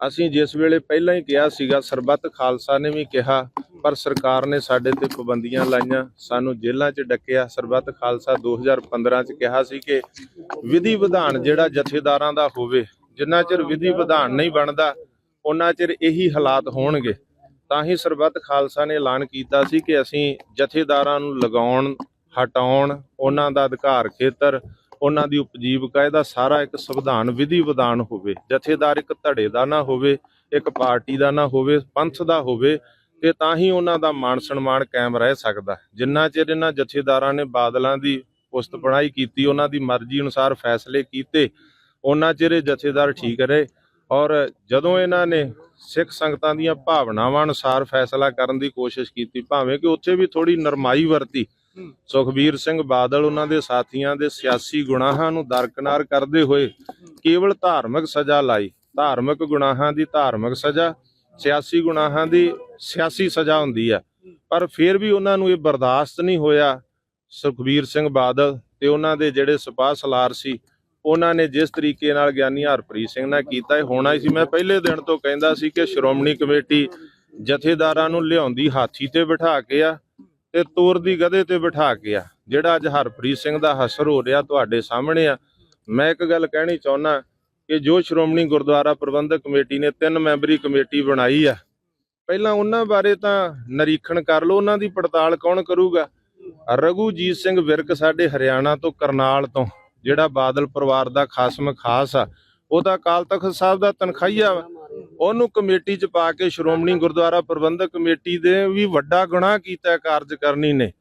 ਅਸੀਂ ਜਿਸ ਵੇਲੇ ਪਹਿਲਾਂ ਹੀ ਕਿਹਾ ਸੀਗਾ, ਸਰਬੱਤ ਖਾਲਸਾ ਨੇ ਵੀ ਕਿਹਾ, ਪਰ ਸਰਕਾਰ ਨੇ ਸਾਡੇ ਤੇ ਪਾਬੰਦੀਆਂ ਲਾਈਆਂ, ਸਾਨੂੰ ਜੇਲ੍ਹਾਂ 'ਚ ਡੱਕਿਆ। ਸਰਬੱਤ ਖਾਲਸਾ 2015 'ਚ ਕਿਹਾ ਸੀ ਕਿ ਵਿਧੀ ਵਿਧਾਨ ਜਿਹੜਾ ਜਥੇਦਾਰਾਂ ਦਾ ਹੋਵੇ, ਜਿੰਨਾ ਚਿਰ ਵਿਧੀ ਵਿਧਾਨ ਨਹੀਂ ਬਣਦਾ ਉਹਨਾਂ ਚਿਰ ਇਹੀ ਹਾਲਾਤ ਹੋਣਗੇ। ਤਾਂ ਹੀ ਸਰਬੱਤ ਖਾਲਸਾ ਨੇ ਐਲਾਨ ਕੀਤਾ ਸੀ ਕਿ ਅਸੀਂ ਜਥੇਦਾਰਾਂ ਨੂੰ ਲਗਾਉਣ, ਹਟਾਉਣ, ਉਹਨਾਂ ਦਾ ਅਧਿਕਾਰ ਖੇਤਰ ਉਹਨਾਂ ਦੀ ਉਪਜੀਵਕਾ ਇਹਦਾ ਸਾਰਾ ਇੱਕ ਸੰਵਿਧਾਨ, ਵਿਧੀ ਵਿਧਾਨ ਹੋਵੇ, ਜਥੇਦਾਰ ਇੱਕ ਧੜੇ ਦਾ ਨਾ ਹੋਵੇ, ਇੱਕ ਪਾਰਟੀ ਦਾ ਨਾ ਹੋਵੇ, ਪੰਥ ਦਾ ਹੋਵੇ, ਤੇ ਤਾਂ ਹੀ ਉਹਨਾਂ ਦਾ ਮਾਣ ਸਨਮਾਨ ਕਾਇਮ ਰਹਿ ਸਕਦਾ। ਜਿੰਨਾ ਚਿਰ ਇਹਨਾਂ ਜਥੇਦਾਰਾਂ ਨੇ ਬਾਦਲਾਂ ਦੀ ਪੁਸਤ ਬਣਾਈ ਕੀਤੀ, ਉਹਨਾਂ ਦੀ ਮਰਜ਼ੀ ਅਨੁਸਾਰ ਫੈਸਲੇ ਕੀਤੇ, ਉਹਨਾਂ ਚਿਰ ਇਹ ਜਥੇਦਾਰ ਠੀਕ ਰਹੇ। ਔਰ ਜਦੋਂ ਇਹਨਾਂ ਨੇ ਸਿੱਖ ਸੰਗਤਾਂ ਦੀਆਂ ਭਾਵਨਾਵਾਂ ਅਨੁਸਾਰ ਫੈਸਲਾ ਕਰਨ ਦੀ ਕੋਸ਼ਿਸ਼ ਕੀਤੀ, ਭਾਵੇਂ ਕਿ ਉੱਥੇ ਵੀ ਥੋੜੀ ਨਰਮਾਈ ਵਰਤੀ ਸੁਖਬੀਰ ਸਿੰਘ ਬਾਦਲ ਉਹਨਾਂ ਦੇ ਸਾਥੀਆਂ ਦੇ ਸਿਆਸੀ ਗੁਨਾਹਾਂ ਨੂੰ ਦਰਕਨਾਰ ਕਰਦੇ ਹੋਏ ਕੇਵਲ ਧਾਰਮਿਕ ਸਜ਼ਾ ਲਾਈ। ਧਾਰਮਿਕ ਗੁਨਾਹਾਂ ਦੀ ਧਾਰਮਿਕ ਸਜ਼ਾ ਸਿਆਸੀ ਗੁਨਾਹਾਂ ਦੀ ਸਿਆਸੀ ਸਜ਼ਾ ਹੁੰਦੀ ਆ। ਪਰ ਫਿਰ ਵੀ ਉਹਨਾਂ ਨੂੰ ਇਹ ਬਰਦਾਸ਼ਤ ਨਹੀਂ ਹੋਇਆ ਸੁਖਬੀਰ ਸਿੰਘ ਬਾਦਲ ਤੇ ਉਹਨਾਂ ਦੇ ਜਿਹੜੇ ਸਿਪਾਹ ਸਲਾਰ ਸੀ ਉਹਨਾਂ ਨੇ ਜਿਸ ਤਰੀਕੇ ਨਾਲ ਗਿਆਨੀ ਹਰਪ੍ਰੀਤ ਸਿੰਘ ਨਾਲ ਕੀਤਾ ਇਹ ਹੋਣਾ ਹੀ ਸੀ। ਮੈਂ ਪਹਿਲੇ ਦਿਨ ਤੋਂ ਕਹਿੰਦਾ ਸੀ ਕਿ ਸ਼੍ਰੋਮਣੀ ਕਮੇਟੀ ਜਥੇਦਾਰਾਂ ਨੂੰ ਲਿਆਉਂਦੀ ਹਾਥੀ ਤੇ ਬਿਠਾ ਕੇ ਆ ਤੇ ਤੋਰ ਦੀ ਗਧੇ ਤੇ ਬਿਠਾ ਕੇ ਆ। ਜਿਹੜਾ ਅੱਜ ਹਰਪ੍ਰੀਤ ਸਿੰਘ ਦਾ ਹਸਰ ਹੋ ਰਿਹਾ ਤੁਹਾਡੇ ਸਾਹਮਣੇ ਆ, ਮੈਂ ਇੱਕ ਗੱਲ ਕਹਿਣੀ ਚਾਹੁੰਦਾ ਕਿ ਜੋ ਸ਼੍ਰੋਮਣੀ ਗੁਰਦੁਆਰਾ ਪ੍ਰਬੰਧਕ ਕਮੇਟੀ ਨੇ ਤਿੰਨ ਮੈਂਬਰੀ ਕਮੇਟੀ ਬਣਾਈ ਆ, ਪਹਿਲਾਂ ਉਹਨਾਂ ਬਾਰੇ ਤਾਂ ਨਿਰੀਖਣ ਕਰ ਲਓ, ਉਹਨਾਂ ਦੀ ਪੜਤਾਲ ਕੌਣ ਕਰੂਗਾ? ਰਘੂਜੀਤ ਸਿੰਘ ਵਿਰਕ ਸਾਡੇ ਹਰਿਆਣਾ ਤੋਂ, ਕਰਨਾਲ ਤੋਂ, ਜਿਹੜਾ ਬਾਦਲ ਪਰਿਵਾਰ ਦਾ ਖਾਸਮ ਖਾਸ ਆ ਉਹ ਤਾਂ ਅਕਾਲ ਤਖਤ ਸਾਹਿਬ ਦਾ ਤਨਖਾਹੀਆ ਵਾ। ਉਹਨੂੰ ਕਮੇਟੀ 'ਚ ਪਾ ਕੇ ਸ਼੍ਰੋਮਣੀ ਗੁਰਦੁਆਰਾ ਪ੍ਰਬੰਧਕ ਕਮੇਟੀ ਦੇ ਵੀ ਵੱਡਾ ਗੁਨਾਹ ਕੀਤਾ ਹੈ ਕਾਰਜਕਰਨੀ ਨੇ।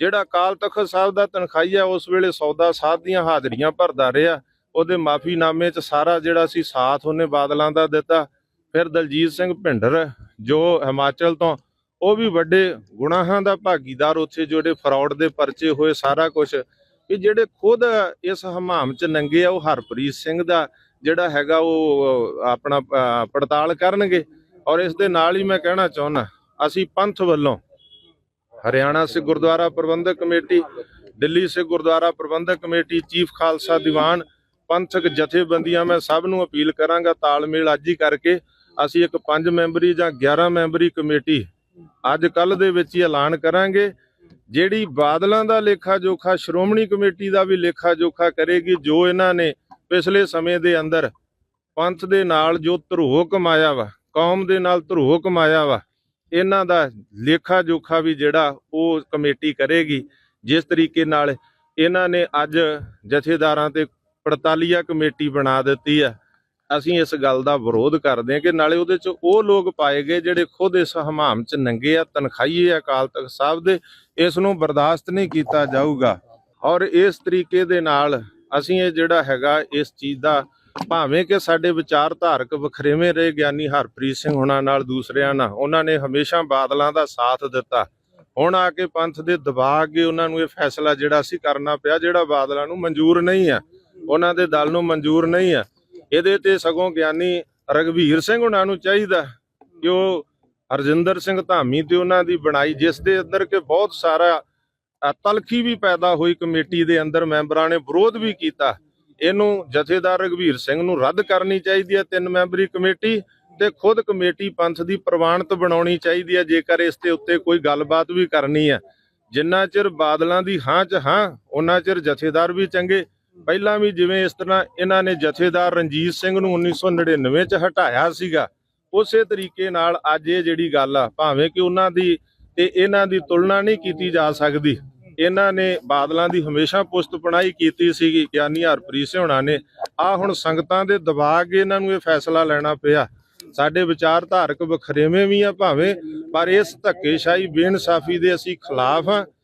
ਜਿਹੜਾ ਅਕਾਲ ਤਖਤ ਸਾਹਿਬ ਦਾ ਤਨਖਾਹੀਆ ਉਸ ਵੇਲੇ ਸੌਦਾ ਸਾਧ ਦੀਆਂ ਹਾਜ਼ਰੀਆਂ ਭਰਦਾ ਰਿਹਾ। ਉਹਦੇ ਮਾਫੀਨਾਮੇ 'ਚ ਸਾਰਾ ਜਿਹੜਾ ਸੀ ਸਾਥ ਉਹਨੇ ਬਾਦਲਾਂ ਦਾ ਦਿੱਤਾ। ਫਿਰ ਦਲਜੀਤ ਸਿੰਘ ਭਿੰਡਰ, ਜੋ ਹਿਮਾਚਲ ਤੋਂ, ਉਹ ਵੀ ਵੱਡੇ ਗੁਨਾਹਾਂ ਦਾ ਭਾਗੀਦਾਰ ਉੱਥੇ ਜਿਹੜੇ ਫਰਾਡ ਦੇ ਪਰਚੇ ਹੋਏ ਸਾਰਾ ਕੁਝ ਕਿ ਜਿਹੜੇ ਖੁਦ ਇਸ ਹਮਾਮ 'ਚ ਨੰਗੇ ਆ, ਉਹ ਹਰਪ੍ਰੀਤ ਸਿੰਘ ਦਾ ਜਿਹੜਾ ਹੈਗਾ ਉਹ ਆਪਣਾ ਪੜਤਾਲ ਕਰਨਗੇ। ਔਰ ਇਸ ਦੇ ਨਾਲ ਹੀ ਮੈਂ ਕਹਿਣਾ ਚਾਹੁੰਦਾ, ਅਸੀਂ ਪੰਥ ਵੱਲੋਂ Haryana Sikh Gurdwara Prabandhak committee, Delhi Sikh Gurdwara Prabandhak committee, chief Khalsa Diwan, ਪੰਥਕ ਜਥੇਬੰਦੀਆਂ, ਮੈਂ ਸਭ ਨੂੰ ਅਪੀਲ ਕਰਾਂਗਾ ਤਾਲਮੇਲ ਅੱਜ ਹੀ ਕਰਕੇ ਅਸੀਂ ਇੱਕ 5 ਮੈਂਬਰੀ ਜਾਂ 11 ਮੈਂਬਰੀ ਕਮੇਟੀ ਅੱਜ ਕੱਲ ਦੇ ਵਿੱਚ ਹੀ ਐਲਾਨ ਕਰਾਂਗੇ। ਜਿਹੜੀ ਬਾਦਲਾਂ ਦਾ ਲੇਖਾ ਜੋਖਾ ਸ਼੍ਰੋਮਣੀ ਕਮੇਟੀ ਦਾ ਵੀ ਲੇਖਾ ਜੋਖਾ ਕਰੇਗੀ, ਜੋ ਇਹਨਾਂ ਨੇ ਪਿਛਲੇ ਸਮੇਂ ਦੇ ਅੰਦਰ ਪੰਥ ਦੇ ਨਾਲ ਜੋ ਧਰੋਹ ਕਮਾਇਆ ਵਾ, ਕੌਮ ਦੇ ਨਾਲ ਧਰੋਹ ਕਮਾਇਆ ਵਾ, ਇਹਨਾਂ ਦਾ ਲੇਖਾ ਜੋਖਾ ਵੀ ਜਿਹੜਾ ਉਹ ਕਮੇਟੀ ਕਰੇਗੀ। ਜਿਸ ਤਰੀਕੇ ਨਾਲ ਇਹਨਾਂ ਨੇ ਅੱਜ ਜਥੇਦਾਰਾਂ ਤੇ ਪੜਤਾਲੀਆ ਕਮੇਟੀ ਬਣਾ ਦਿੱਤੀ ਆ। ਅਸੀਂ ਇਸ ਗੱਲ ਦਾ ਵਿਰੋਧ ਕਰਦੇ ਹਾਂ ਕਿ ਨਾਲੇ ਉਹਦੇ ਚ ਉਹ ਲੋਕ ਪਾਏ ਗਏ ਜਿਹੜੇ ਖੁਦ ਇਸ ਹਮਾਮ ਚ ਨੰਗੇ ਆ ਤਨਖਾਹੀਏ ਅਕਾਲ ਤਖਤ ਸਾਹਿਬ ਦੇ, ਇਸ ਨੂੰ ਬਰਦਾਸ਼ਤ ਨਹੀਂ ਕੀਤਾ ਜਾਊਗਾ। ਔਰ ਇਸ ਤਰੀਕੇ ਦੇ ਨਾਲ ਅਸੀਂ ਇਹ ਜਿਹੜਾ ਹੈਗਾ ਇਸ ਚੀਜ਼ ਦਾ ਭਾਵੇਂ ਕਿ ਸਾਡੇ ਵਿਚਾਰਧਾਰਕ ਵਖਰੇਵੇਂ ਰਹੇ ਗਿਆਨੀ ਹਰਪ੍ਰੀਤ ਸਿੰਘ ਹੁਣਾਂ ਨਾਲ ਦੂਸਰਿਆਂ ਨਾਲ, ਉਹਨਾਂ ਨੇ ਹਮੇਸ਼ਾ ਬਾਦਲਾਂ ਦਾ ਸਾਥ ਦਿੱਤਾ। ਹੁਣ ਆ ਕੇ ਪੰਥ ਦੇ ਦਬਾਅ ਅੱਗੇ ਉਹਨਾਂ ਨੂੰ ਇਹ ਫੈਸਲਾ ਜਿਹੜਾ ਸੀ ਕਰਨਾ ਪਿਆ, ਜਿਹੜਾ ਬਾਦਲਾਂ ਨੂੰ ਮਨਜ਼ੂਰ ਨਹੀਂ ਆ, ਉਹਨਾਂ ਦੇ ਦਲ ਨੂੰ ਮਨਜ਼ੂਰ ਨਹੀਂ ਆ, ਇਹਦੇ ਤੇ ਸਗੋਂ ਗਿਆਨੀ ਰਗਵੀਰ ਸਿੰਘ ਉਹਨਾਂ ਨੂੰ ਚਾਹੀਦਾ ਕਿ ਉਹ ਹਰਜਿੰਦਰ ਸਿੰਘ ਧਾਮੀ ਤੇ ਉਹਨਾਂ ਦੀ ਬਣਾਈ, ਜਿਸ ਦੇ ਅੰਦਰ ਕਿ ਬਹੁਤ ਸਾਰਾ ਤਲਖੀ ਵੀ ਪੈਦਾ ਹੋਈ ਕਮੇਟੀ ਦੇ ਅੰਦਰ ਮੈਂਬਰਾਂ ਨੇ ਵਿਰੋਧ ਵੀ ਕੀਤਾ। ਇਹਨੂੰ ਜਥੇਦਾਰ ਰਗਵੀਰ ਸਿੰਘ ਨੂੰ ਰੱਦ ਕਰਨੀ ਚਾਹੀਦੀ ਹੈ ਤਿੰਨ ਮੈਂਬਰੀ ਕਮੇਟੀ ਤੇ ਖੁਦ ਕਮੇਟੀ ਪੰਥ ਦੀ ਪ੍ਰਵਾਨਿਤ ਬਣਾਉਣੀ ਚਾਹੀਦੀ ਹੈ, ਜੇਕਰ ਇਸ ਦੇ ਉੱਤੇ ਕੋਈ ਗੱਲਬਾਤ ਵੀ ਕਰਨੀ ਹੈ। ਜਿੰਨਾ ਚਿਰ ਬਾਦਲਾਂ ਦੀ ਹਾਂ ਚ ਹਾਂ ਉਹਨਾਂ ਚਿਰ ਜਥੇਦਾਰ ਵੀ ਚੰਗੇ। ਪਹਿਲਾਂ ਵੀ ਜਿਵੇਂ ਇਸ ਤਰ੍ਹਾਂ ਇਹਨਾਂ ਨੇ ਜਥੇਦਾਰ ਰਣਜੀਤ ਸਿੰਘ ਨੂੰ 1999 ਚ ਹਟਾਇਆ ਸੀਗਾ, ਉਸੇ ਤਰੀਕੇ ਨਾਲ ਅੱਜ ਇਹ ਜਿਹੜੀ ਗੱਲ ਆ, ਭਾਵੇਂ ਕਿ ਉਹਨਾਂ ਦੀ ਤੇ ਇਹਨਾਂ ਦੀ ਤੁਲਨਾ ਨਹੀਂ ਕੀਤੀ ਜਾ ਸਕਦੀ। ਇਹਨਾਂ ਨੇ ਬਾਦਲਾਂ ਦੀ ਹਮੇਸ਼ਾ ਪੁਸਤ ਪਣਾਈ ਕੀਤੀ ਸੀਗੀ ਗਿਆਨੀ ਹਰਪ੍ਰੀਤ ਸਿੰਘ ਹੋਣਾ ਨੇ, ਆ ਹੁਣ ਸੰਗਤਾਂ ਦੇ ਦਬਾਅ ਅੱਗੇ ਇਹਨਾਂ ਨੂੰ ਇਹ ਫੈਸਲਾ ਲੈਣਾ ਪਿਆ। ਸਾਡੇ ਵਿਚਾਰਧਾਰਕ ਵਖਰੇਵੇਂ ਵੀ ਆ ਭਾਵੇਂ, ਪਰ ਇਸ ਧੱਕੇਸ਼ਾਹੀ ਬੇਇਨਸਾਫੀ ਦੇ ਅਸੀਂ ਖਿਲਾਫ ਆ।